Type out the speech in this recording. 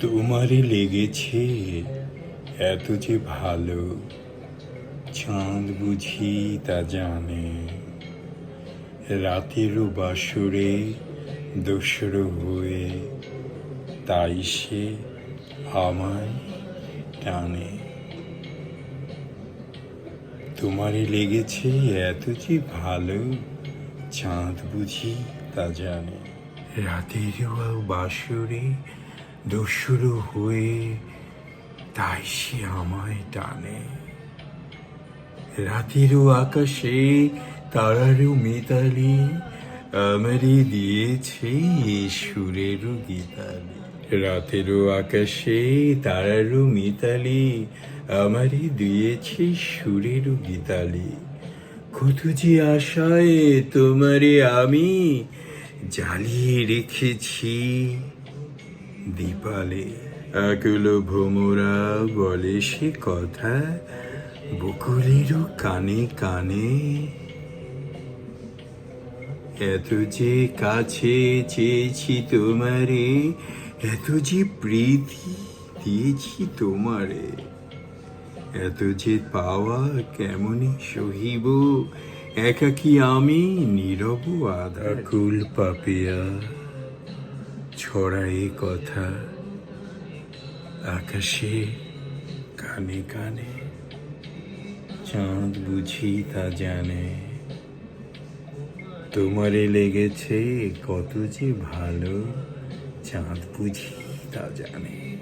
তোমারে লেগেছে এত যে ভালো। চাঁদ বুঝি তা জানে। রাতেরও বাসরে দোসরো হয়ে তাই সে আমায় টানে। তোমারে লেগেছে এত যে ভালো, চাঁদ বুঝি তা জানে। রাতেরও বাসরে দস্যুরু হয়ে তাই সে আমায় টানে। রাতেরও আকাশে তারারও মিতালি আমারই দিয়েছে সুরেরও গীতালি। রাতেরও আকাশে তারারও মিতালি আমারই দিয়েছে সুরেরও গীতালি। কত যে আশায় তোমারে আমি জ্বালিয়ে রেখেছি দীপালে। আকুল ভোমরা বলে সে কথা, বকুলেরও কানে কানে। এত যে কাছে চেয়েছি তোমারে, এত যে প্রীতি দিয়েছি তোমারে, এত যে পাওয়া কেমনই সহিব? একাকি আমি নীরব আধা? কুল পাপিয়া ছড়াই কথা আকাশে কানে কানে। চাঁদ বুঝি তা জানে। তোমারে লেগেছে কত যে ভালো, চাঁদ বুঝি তা জানে।